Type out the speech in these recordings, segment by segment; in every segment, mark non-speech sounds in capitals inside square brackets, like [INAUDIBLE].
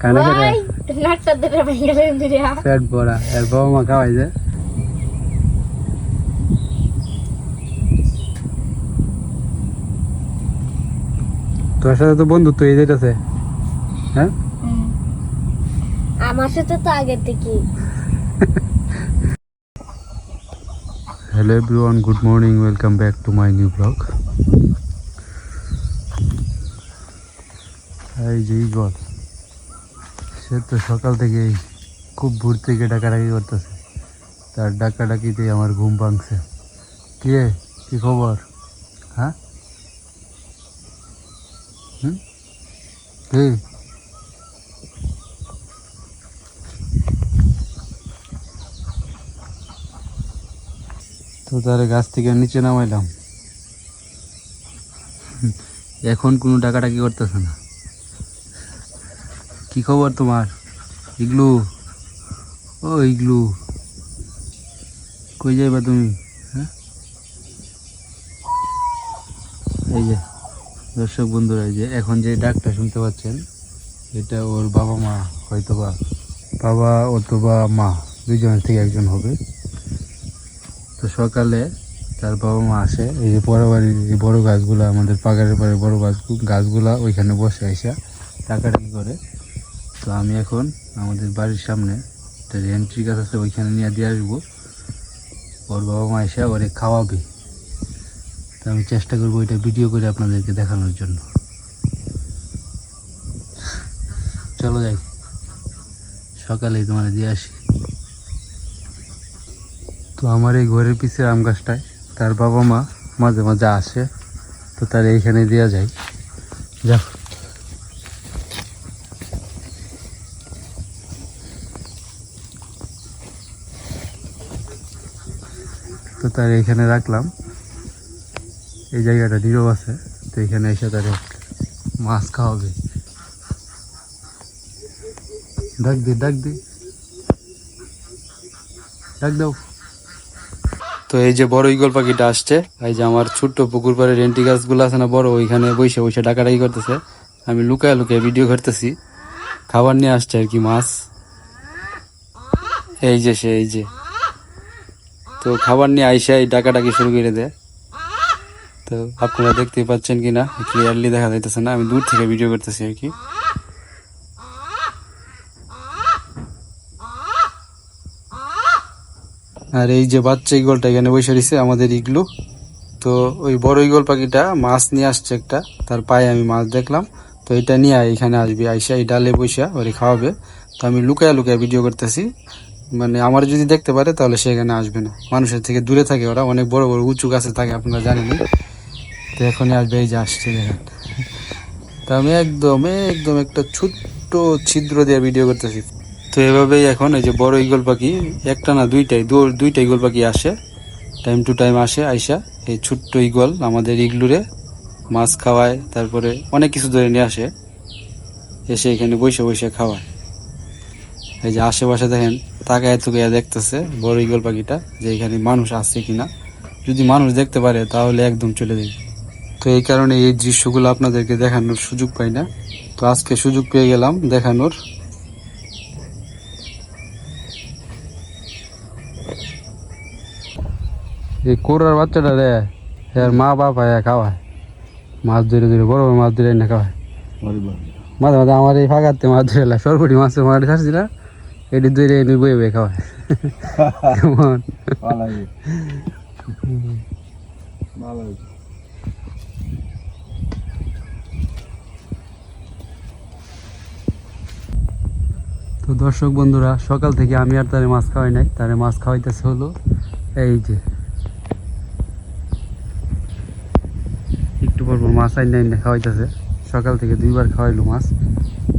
কানে করে নাটটা ধরে ভেঙে ফেলে দিয়া পেট ভরা এর বাবা মা খাওয়াই যে তোর সাথে তো বন্ধুত্ব হয়ে যেতেছে হ্যাঁ? আমার সাথে তো আগে থেকে hello everyone good morning welcome back to my new blog এই যে ইগল সে তো সকাল থেকেই খুব ভোর থেকে ডাকাডাকি করতেছে। তার ডাকাডাকিতেই আমার ঘুম ভাঙছে। কে? কি খবর? হ্যাঁ? হুম? তো তাহলে গাছ থেকে নিচে নামাইলাম। এখন কোনো ডাকাডাকি করতেছে না। কি খবর তোমার? ইগলু? ও ইগলু। কই যাইবা তুমি? হ্যাঁ? এই যে, দর্শক বন্ধুরা, এই যে এখন যে ডাকটা শুনতে পাচ্ছেন, এটা ওর বাবা মা, হয়তোবা বাবা অথবা মা দুজনের থেকে একজন হবে। তো সকালে তার বাবা মা আসে, এই যে বড় বাড়ির যে বড় গাছগুলো, আমাদের পাগারের পরে বড় গাছ গাছগুলা ওইখানে বসে আইসা টাকাটাকি করে। তো আমি এখন আমাদের বাড়ির সামনে একটা এন্ট্রি গাছ আছে, ওইখানে নিয়ে দিয়ে আসব। ওর বাবা মা এসে ওরে খাওয়াবে। তো আমি চেষ্টা করব এটা ভিডিও করে আপনাদেরকে দেখানোর জন্য। চলো যাই। সকালেই তোমার দিয়ে আসি। তো আমার এই ঘরের পিছের আম গাছটায় তার বাবা মা মাঝে মাঝে আসে, তো তার এইখানে দেওয়া যায় যাও তার এইখানে রাখলাম। এই জায়গাটা নীরব আছে, তো এখানে এসে তার মাছ খাওয়াবে। ডাক দে ডাক দে। ডাক দাও। তো এই যে বড় ইগল পাখিটা আসছে, এই যে আমার ছোট্ট পুকুর পাড়ে রেন্টি গাছগুলো আছে না, বড়, ওইখানে বসে বসে ডাকাডাকি করতেছে। আমি লুকায় লুকায় ভিডিও করতেছি। খাবার নিয়ে আসছে আর কি মাছ। এই যে সে, এই যে। তো খাবার নিয়ে আইসা এই ডাকাডাকি শুরু করে দেয় তো আপনারা দেখতেই পাচ্ছেন কি না ক্লিয়ারলি দেখা যাইতেছে না। আমি দূর থেকে ভিডিও করতেছি আর কি। আর এই যে বাচ্চা ইগলটা এখানে বসে রয়েছে আমাদের ইগলু তো ওই বড় ইগল পাখিটা মাছ নিয়ে আসছে একটা, তার পায়ে আমি মাছ দেখলাম। তো এটা নিয়ে এখানে আসবে, আইসা এই ডালে বসে ওরে খাওয়াবে। তো আমি লুকায় লুকায় ভিডিও করতেছি। মানে আমার যদি দেখতে পারে, তাহলে সেখানে আসবে না। মানুষের থেকে দূরে থাকে ওরা, অনেক বড় বড় উঁচু গাছে থাকে, আপনারা জানেন তো এখনই আসবে, এই যে আসছে, দেখেন। তো আমি একদম একদম একটা ছোট্ট ছিদ্র দিয়ে ভিডিও করতেছি। তো এভাবেই এখন এই যে বড় ইগল পাখি, একটা না দুইটাই দুইটা ইগল পাখি আসে। টাইম টু টাইম আসে, আইসা, এই ছোট্ট ইগল আমাদের ইগলুরে মাছ খাওয়ায়, তারপরে অনেক কিছু ধরে নিয়ে আসে। এসে এখানে বসে বসে খাওয়ায়। এই যে আশেপাশে দেখেন তাকায় তুকায় দেখতেছে বড় ইগল পাখিটা যে এখানে মানুষ আছে কিনা। যদি মানুষ দেখতে পারে তাহলে একদম চলে যাবে। তো এই কারণে এই দৃশ্যগুলো আপনাদেরকে দেখানোর সুযোগ পাই না। তো আজকে সুযোগ পেয়ে গেলাম দেখানোর। এই কোরার বাচ্চাটা রে এর মা বাপ আয়া খাওয়ায়। মাছ ধরে ধরে বড় বড় মাছ ধরে এনে খাওয়ায়। মাঝে মাঝে আমার এই ফাঁকাতে মাছ ধরে সরপুটি মাছ মারি ছাড়ছি না। এটি ধরে এনে বয়ে বয়ে খাওয়ায়। কেমন? তো দর্শক বন্ধুরা সকাল থেকে আমি আর তারে মাছ খাওয়াই নাই। তারে মাছ খাওয়াইতেছে হলো এই যে। একটু পর পর মাছ আইনে আইনে খাওয়াইতেছে। সকাল থেকে দুইবার খাওয়াইলো মাছ।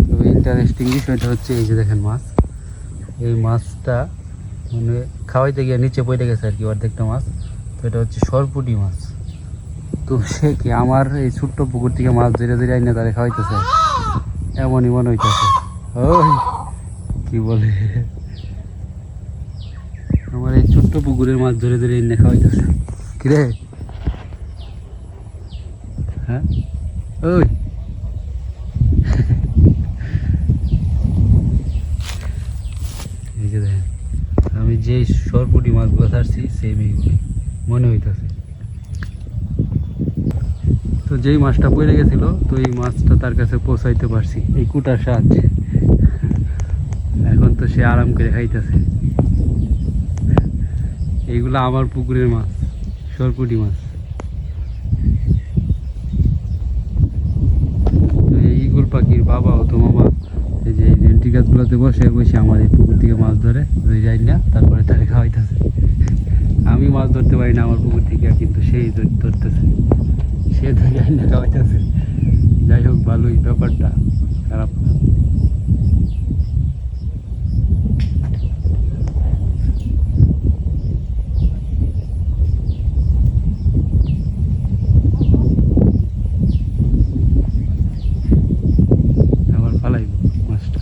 তো ইন্টারেস্টিং বিষয়টা হচ্ছে এই যে দেখেন মাছ। এই মাছটা মানে খাওয়াইতে গিয়ে নিচে পড়ে গেছে আর কি অর্ধেকটা মাছ। তো এটা হচ্ছে সরপুটি মাছ। তো সে কি আমার এই ছোট্ট পুকুর থেকে মাছ ধরে ধরে আইনে তারে খাওয়াইতেছে? এমনই মনে হইতেছে। ওই, কি বলে? আমার এই ছোট্ট পুকুরের মাছ ধরে ধরে এনে খাওয়াইতেছে। কিরে হ্যাঁ? ওই। সরপুটি মাছগুলো ছাড়ছি সেম এইগুলো মনে হইতাছে। তো যেই মাছটা পড়ে গেছিল, তো এই মাছটা তার কাছে পৌঁছাইতে পারছি, এই কুটার সাহায্যে। এখন তো সে আরাম করে খাইতেছে। এইগুলো আমার পুকুরের মাছ, সরপুটি মাছ। এই ইগল পাখির বাবা ও তো মামা, এই যে রেন্টি গাছগুলোতে বসে বসে আমার এই পুকুর থেকে মাছ ধরে দুই যাই না, তারপরে তারা খাওয়াইতেছে। আমি মাছ ধরতে পারি না আমার পুকুর থেকে, কিন্তু সেই ধরতেছে। সে ধরে যাই না খাওয়াইতেছে। যাই হোক, ভালোই ব্যাপারটা, খারাপ না আবার ফালাইব মাছটা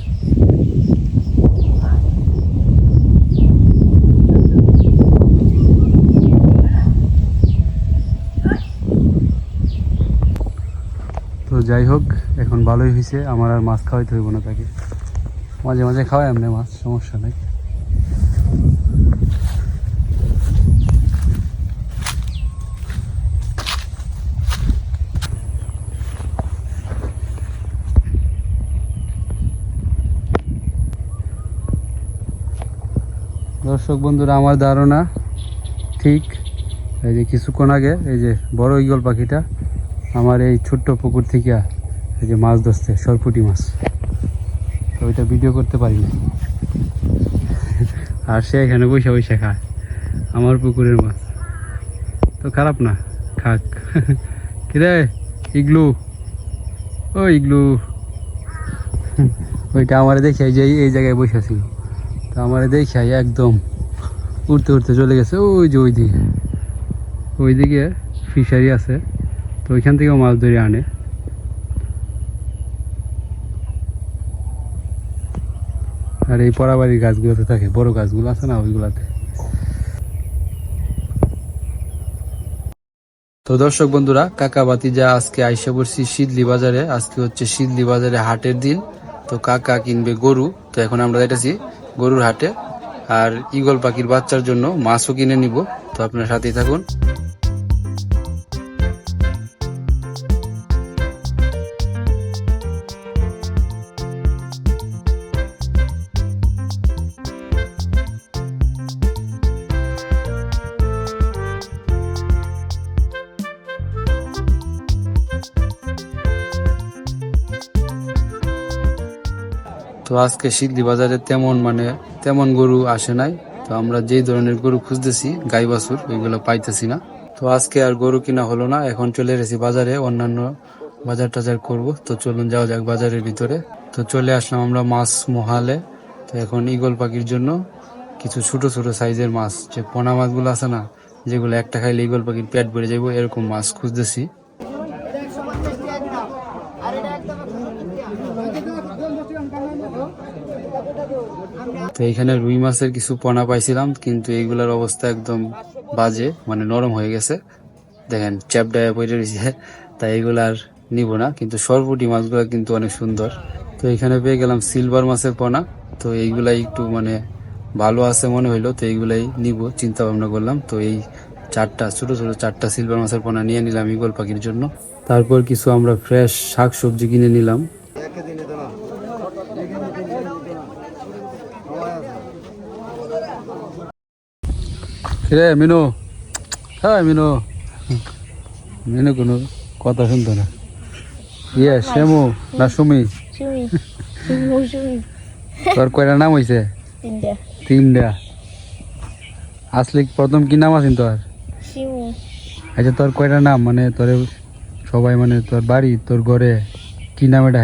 তো যাই হোক এখন ভালোই হয়েছে, আমার আর মাছ খাওয়াইতে হইব না তাকে। মাঝে মাঝে খাওয়াই এমনি মাছ, সমস্যা নাই। দর্শক বন্ধুরা, আমার ধারণা ঠিক, এই যে কিছুক্ষণ আগে, এই যে বড় ইগল পাখিটা, আমার এই ছোট্ট পুকুর থেকে এই যে মাছ ধরছে, সরপুটি মাছ। ওইটা ভিডিও করতে পারি না আর সে এখানে বসে বসে খায়, আমার পুকুরের মাছ। তো খারাপ না, খাক। [LAUGHS] কিরে, ইগলু? ও ইগলু। [LAUGHS] ওইটা আমার দেখে যে এই- জায়গায় বসেছিল তো আমার দেখে একদম উঠতে উঠতে চলে গেছে, ওই যে ওই দিকে ওই দিকে ফিশারি আছে, তো ওইখান থেকেও মাছ ধরে আনে। আর এই পরাবাড়ির গাছগুলোতে থাকে, বড় গাছগুলো আছে না ওইগুলাতে? তো দর্শক বন্ধুরা, কাকা বাতিজা আজকে আইসা পড়ছি শীতলি বাজারে। আজকে হচ্ছে শীতলি বাজারে হাটের দিন। তো কাকা কিনবে গরু। তো এখন আমরা যাইতেছি গরুর হাটে। আর ইগল পাখির বাচ্চার জন্য মাছও কিনে নিব। তো আপনার সাথেই থাকুন। আজকে শিল্লি বাজারে তেমন মানে তেমন গরু আসে নাই। তো আমরা যেই ধরনের গরু খুঁজতেছি গাই বাছুর ওইগুলো পাইতেছি না। তো আজকে আর গরু কিনা হলো না, এখন চলে এসেছি বাজারে, অন্যান্য বাজার টাজার করব। তো চলুন যাওয়া যাক বাজারের ভিতরে। তো চলে আসলাম আমরা মাছ মহালে। তো এখন ইগল পাখির জন্য কিছু ছোট ছোট সাইজের মাছ, যে পোনা মাছগুলো আছে না, যেগুলো একটা খাইলে ইগল পাখির পেট ভরে যাব এরকম মাছ খুঁজতেছি। তো এখানে রুই মাছের কিছু পোনা পাইছিলাম, কিন্তু এইগুলার অবস্থা একদম বাজে মানে নরম হয়ে গেছে। দেখেন চ্যাপডায় পড়ে রয়েছে তাই এগুলো আর নিব না, কিন্তু সরপুটি মাছগুলো কিন্তু অনেক সুন্দর। তো এখানে পেয়ে গেলাম সিলভার মাছের পোনা, তো এইগুলাই একটু মানে ভালো আছে মনে হইল, তো এইগুলাই নিব চিন্তা ভাবনা করলাম। তো এই চারটা, ছোট ছোট চারটা সিলভার মাছের পোনা নিয়ে নিলাম ইগল পাখির জন্য। তারপর কিছু আমরা ফ্রেশ শাক সবজি কিনে নিলাম। রে মিনু। হ্যাঁ মিনু। মিনু কোনো কথা শুনতো না। ইয়ে শ্যামু না সুমি? তোর কয়টা নাম হয়েছে তিনটা। আসলে প্রথম কি নাম আছেন তোর? আচ্ছা তোর কয়টা নাম? মানে তোর সবাই মানে তোর বাড়ি তোর ঘরে কি নাম এটা?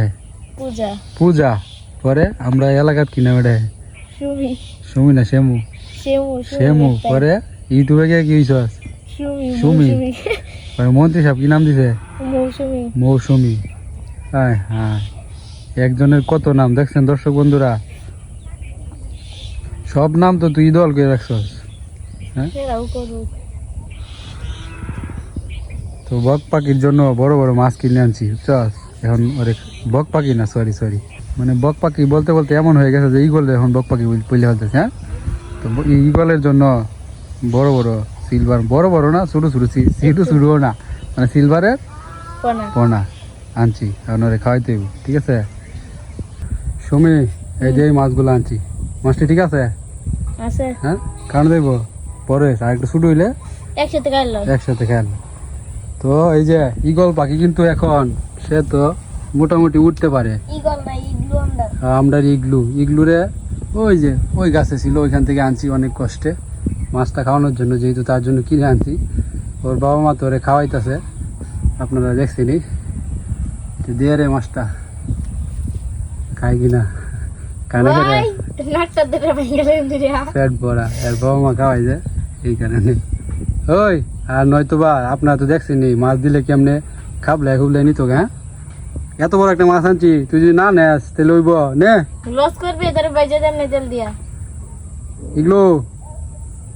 পূজা। পূজা। পরে আমরা এলাকাত কি নাম এটা? সুমি। সুমি না শ্যামু? শ্যামু পরে ইউটিউবে গিয়ে কি হয়েছ সুমি পরে মন্ত্রী সাহেব কি নাম দিছে? মৌসুমি। মৌসুমি। হ্যাঁ হ্যাঁ। একজনের কত নাম দেখছেন দর্শক বন্ধুরা? সব নাম তো তুই দল করে রাখছস। সেরাও তো বক পাখির জন্য বড় বড় মাছ কিনে আনছি বুঝছস? এখন ওরে বক পাখি না সরি সরি মানে বক পাখি বলতে বলতে এমন হয়ে গেছে যে ইগল এখন বক পাখি বলে হচ্ছে হ্যাঁ? তো তো ইগলের জন্য বড় বড় সিলভার বড় বড় না ছোট ছোট ছোট ছোট না। মানে সিলভারের কোনা পোনা। আনছি আপনারে খাওয়াইতে ঠিক আছে? সুমি এই যে মাছগুলো আনছি। মাছটি ঠিক আছে? হ্যাঁ? কারণ দেবো হয়েছে। আর একটু ছোটো হইলে একসাথে খেয়াল তো এই যে ইগল পাখি কিন্তু এখন সে তো মোটামুটি উঠতে পারে। আমরা। ইগলু। ইগলুরে ওই যে ওই গাছে ছিল ওইখান থেকে আনছি অনেক কষ্টে। মাছটা খাওয়ানোর জন্য যেহেতু তার জন্য কিনে আনছি। ওর বাবা মা তো ওরে খাওয়াইতেছে। আপনারা দেখছেনি দিয়ে রে মাছটা খাই কিনা। কানে দিদি পেট ভরা। এর বাবা মা খাওয়াই যায় এই কারণে। ওই আর নয়তো বা আপনারা তো দেখছেনি মাছ দিলে কেমনে খাবলে খুবলে নিত হ্যাঁ? এত বড় একটা মাছ আনছি তুই যদি না নেস তাহলে ওইব নে। লস করবে তার বাইজে দেন না তেল এগুলো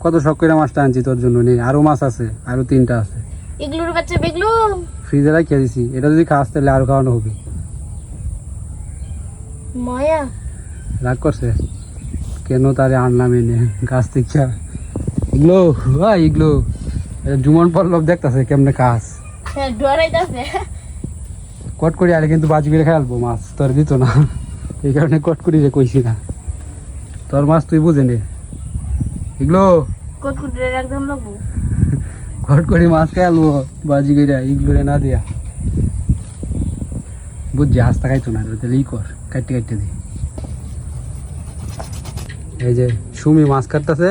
কত শখ করে মাছটা আনছি তোর জন্য নেই আরও মাছ আছে আরও তিনটা আছে। ইগলুর বাচ্চা বেগলু ফ্রিজে রাখিয়ে দিছি এটা যদি খাস তাহলে আরও খাওয়ানো হবে। মায়া। রাগ করছে? কেন তারে আনলাম এনে? গাছ থেকে এগুলো এগুলো জুমন পল্লব দেখতেছে কেমনে খাস। হ্যাঁ ডরাইতাছে। কট করে আরে কিন্তু বাজি করে খেয়ালবো মাছ তোর দিত না। এই কারণে কট করি রে কইছি না। তোর মাছ তুই বুঝে নে। এগুলো? কটকুটে একদম লাগবো? কট করে মাছ খেয়ালবো বাজি করে এগুলো রে না দিয়া। বুঝছি হাসতা খাইতো না তাহলে ই কর কাটতে কাটতে দি। এই যে সুমি মাছ কাটতেছে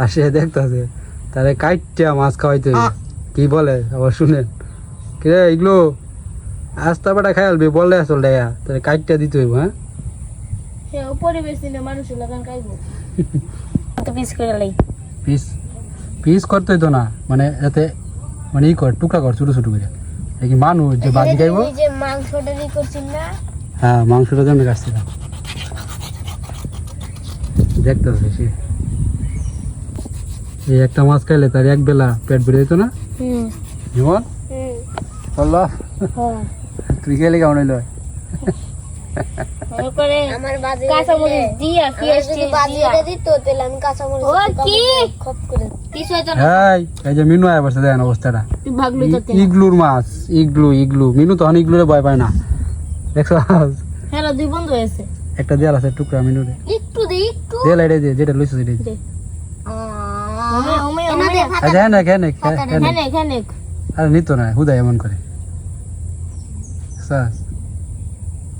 আর সে দেখতেছে তারে কাইটটা মাছ খাওয়াইতে কি বলে? আবার শুনেন। কে এগুলো আস্তা বেটা খাইলবি বললে আসল দেয়া তাহলে কাইটটা দিতে হইব হ্যাঁ? পরিবেশ দিলে মানুষ লাগান খাইবো। [LAUGHS] পিস করে লাই। পিস পিস করতে হইতো না। মানে যাতে মানে ই কর টুকরা কর ছোট ছোট করে। দেখি মানুষ যে বাজি খাইবো। যে মাংসটা ই করছিস না হ্যাঁ মাংসটা যেমন কাটছিলাম। দেখতেছে সে। এই একটা মাছ খাইলে তার এক বেলা পেট বেড়ে যেত না? হুম। জীবন? হ্যাঁ। তুই খেলে কেমন হইল? করে আমার বাজে কাঁচামরিচ দিয়া পিএসটি দিয়া দিত তাহলে আমি কাঁচামরিচ ও কি? খপ করে কিছু হয়তো না। এই এই যে মিনু আয় বসে দেখেন অবস্থাটা। ভাগলু তো ইগলুর মাছ ইগলু ইগলু। মিনু তখন ইগলুরে ভয় পায় না। দেখছ? হ্যাঁ দুই বন্ধু হয়েছে। একটা দেয়াল আছে টুকরা মিনুরে। একটু দে একটু। দেয়াল এটা দিয়ে যেটা লইছো সেটা। দে। আচ্ছা হ্যাঁ না আরে নিত না হুদা এমন করে। স্যার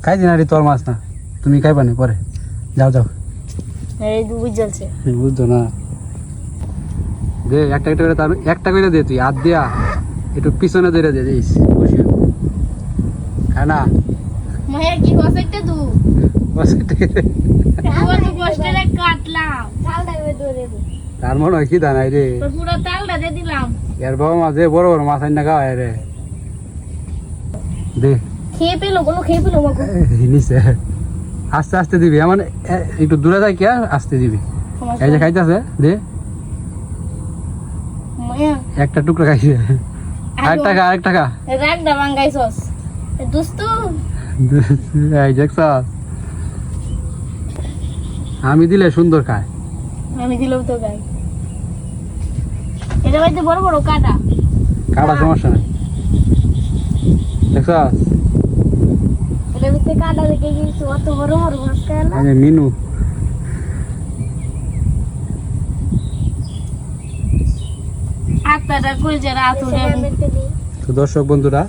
খাই দিন আরে তোর মাছ না? তুমি খাইবা না? পরে। যাও যাও। এই দু বুঝলছে বুঝতো না। দে একটা একটা করে তার একটা করে দে তুই হাত দিয়া। একটু পিছনে ধরে দে দিস না। মায়ের কি একটা দু? তার মনে হয় কি দানাই রে। এর বাবা মা যে বড় বড় মাছ আইনা খাওয়ায় রে। দে। খেয়ে পেল কোনো খেয়ে পেল মাকু এই আস্তে আস্তে দিবি এমন একটু দূরে যাই কি আর আস্তে দিবি। এই যে খাইতেছে দে। একটা টুকরা খাইছে। আরেক টাকা আরেক টাকা। রাগ দা বাঙ্গাইছস দোস্ত এই আমি দিলে সুন্দর খায়। আমি দিলাম তো গাই এটা বাইতে বড় বড় কাটা। কাটা। সমস্যা নাই। দেখছ? মিনু। উঠে। তো দর্শক বন্ধুরা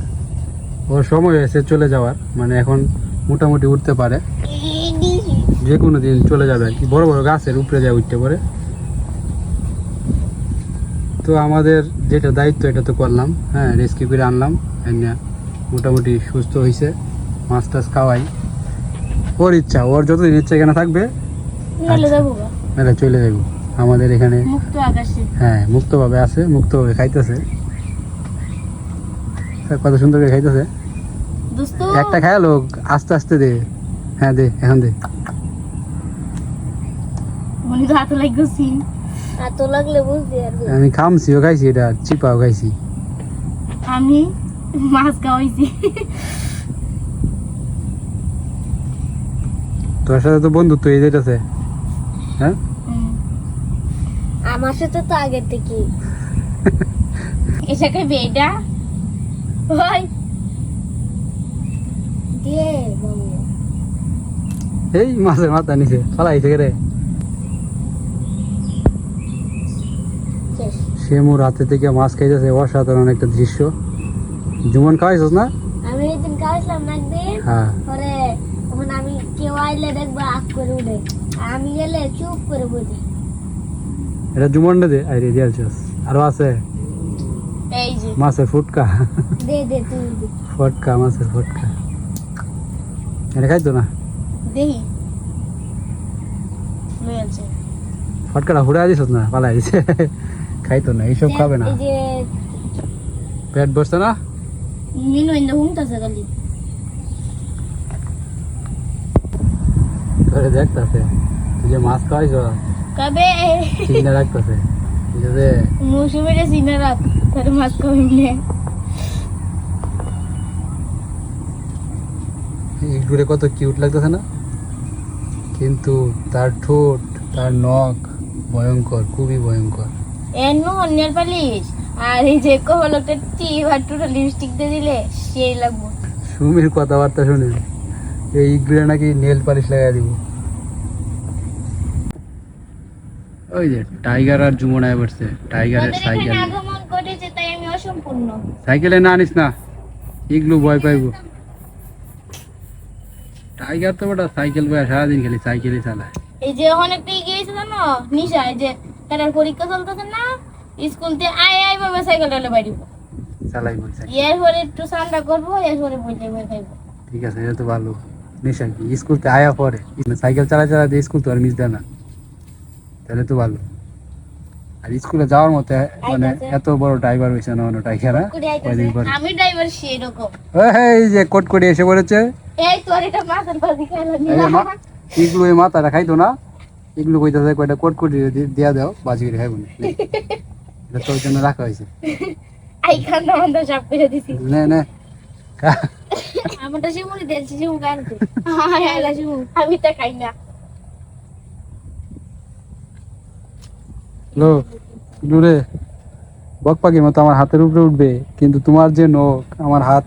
ওর সময় হয়েছে চলে যাওয়ার মানে এখন মোটামুটি উঠতে পারে। যে কোনো দিন চলে যাবে আর কি। বড় বড় গাছের উপরে যায় উঠতে পারে। তো আমাদের যেটা দায়িত্ব এটা তো করলাম। হ্যাঁ রেস্কিউ করে আনলাম। মোটামুটি সুস্থ হয়েছে মাছ টাছ খাওয়াই। ওর ইচ্ছা ওর যতদিন ইচ্ছা এখানে থাকবে। মেলা চলে যাব। আমাদের এখানে মুক্ত আকাশে। হ্যাঁ মুক্তভাবে আছে মুক্তভাবে খাইতেছে। কত সুন্দর করে খাইতেছে। দোস্ত। একটা খায়ালো আস্তে আস্তে দে। হ্যাঁ দে এখন দে। আমি খামছিও খাইছি এটা চিপাও খাইছি। আমি মাছ খাওয়াইছি। তোর সাথে তো বন্ধুত্ব এই যেতেছে হ্যাঁ? আমার সাথে তো আগের থেকে। এসে খাইবে এটা ওই। দিয়ে এই মাছের মাথা নিচে ফালাইছে রে সে মোর হাতে থেকে মাছ খাইতেছে অসাধারণ একটা দৃশ্য। জুমন খাওয়াইছস না? আমি একদিন খাওয়াইছিলাম না একদিন? হ্যাঁ পরে তখন আমি কেউ আইলে দেখব আগ করে উঠে। আমি গেলে চুপ করে বসে। এটা জুমন দে আই রে দিয়ালছস আরও আছে? এই যে। মাছের ফুটকা। দে দে তুই ফটকা মাছের ফটকা। এটা খাইতো না? দেখি। ফটকাটা ফুড়ে দিছস না? পালাই দিছে। খাইতো না এইসব খাবে না। পেট বসছে না? মিনু ইন্দা হুমতাছে খালি। ধরে দেখতাছে। তুই যে মাছ খাওয়াইছ কবে? চিন্তা রাখতেছে। ঠিক আছে? মৌসুমিরে সিনে রাখ তার মাছ কত কিউট লাগতেছে না? কিন্তু তার ঠোঁট তার নখ ভয়ঙ্কর খুবই ভয়ঙ্কর। এনু অন্যের পালিশ। আর এই যে কবলকটা টি আর লিপস্টিক দিয়ে দিলে সেই লাগবো। সুমির কথাবার্তা শুনে। এই নাকি নেল পালিশ লাগাই দিব। ওই যে টাইগার আর জুমনায় পড়ছে টাইগারের সাইকেল এখানে আগমন করেছে তাই আমি অসম্পূর্ণ। সাইকেলে না আনিস না ইগলু ভয় পাইব। টাইগার তো বেটা সাইকেল বয়ে সারাদিন খালি সাইকেলই চালায়। এই যে অনেকটা এগিয়ে গেছে জানো নিশা এই যে তার পরীক্ষা চলতেছে না স্কুল থেকে আয় আয় ভাবে সাইকেল ডালে বাড়ি চালাই বলছে এরপরে একটু ঠান্ডা করব এরপরে বইতে বই ঠিক আছে এটা তো ভালো। নেশা কি? স্কুল তে আয়া পরে। সাইকেল চালা চালাতে স্কুল তো আর মিস দেয় না। তাহলে তো ভালো। আর স্কুলে যাওয়ার মতো মানে এত বড় ড্রাইভার হয়েছে না অন্য টাইগার কুড়ি আইতাছে। কয়দিন পরে? আমি ড্রাইভার সেরকম এই যে কোট করে এসে পড়েছে। এই তোর এটা মাছের ভাজি খাইলো এই মা- এগুলো এই মাথাটা খাইতো না। এগুলো কইতাছে কয়টা কোট দিয়া দাও বাজি করে খাইবো না। এটা তোর জন্য রাখা হয়েছে। আই খান্দা মান্দা সব করে দিছি। নে নে। শিমুনি দিয়েছি শিমু গানতে আমি তো খাই না। লো দূরে বক মতো আমার হাতের উপরে উঠবে কিন্তু তোমার যে নখ আমার হাত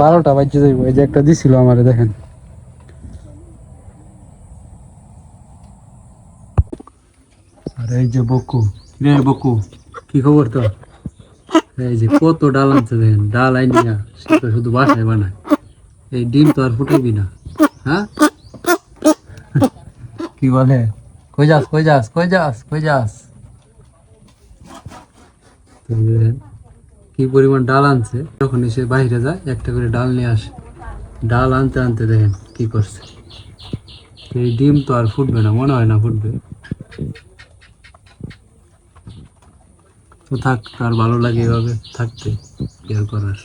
বারোটা বাজছে যাইব। এই যে একটা দিছিল আমারে দেখেন। আর এই যে বকু রে বকু কি খবর তো এই যে কত ডাল আনছে দেখেন ডাল আইনি না সে তো শুধু বাসায় বানায়। এই ডিম তো আর ফুটাইবি না হ্যাঁ? কি বলে? কই যাস কই যাস কই যাস কই যাস? কি পরিমাণ ডাল আনছে যখন সে বাইরে যায় একটা করে ডাল নিয়ে আসে। ডাল আনতে আনতে দেখেন কি করছে। এই ডিম তো আর ফুটবে না মনে হয় না ফুটবে। তো থাক তার ভালো লাগে এভাবে থাকতে কেয়ার করার।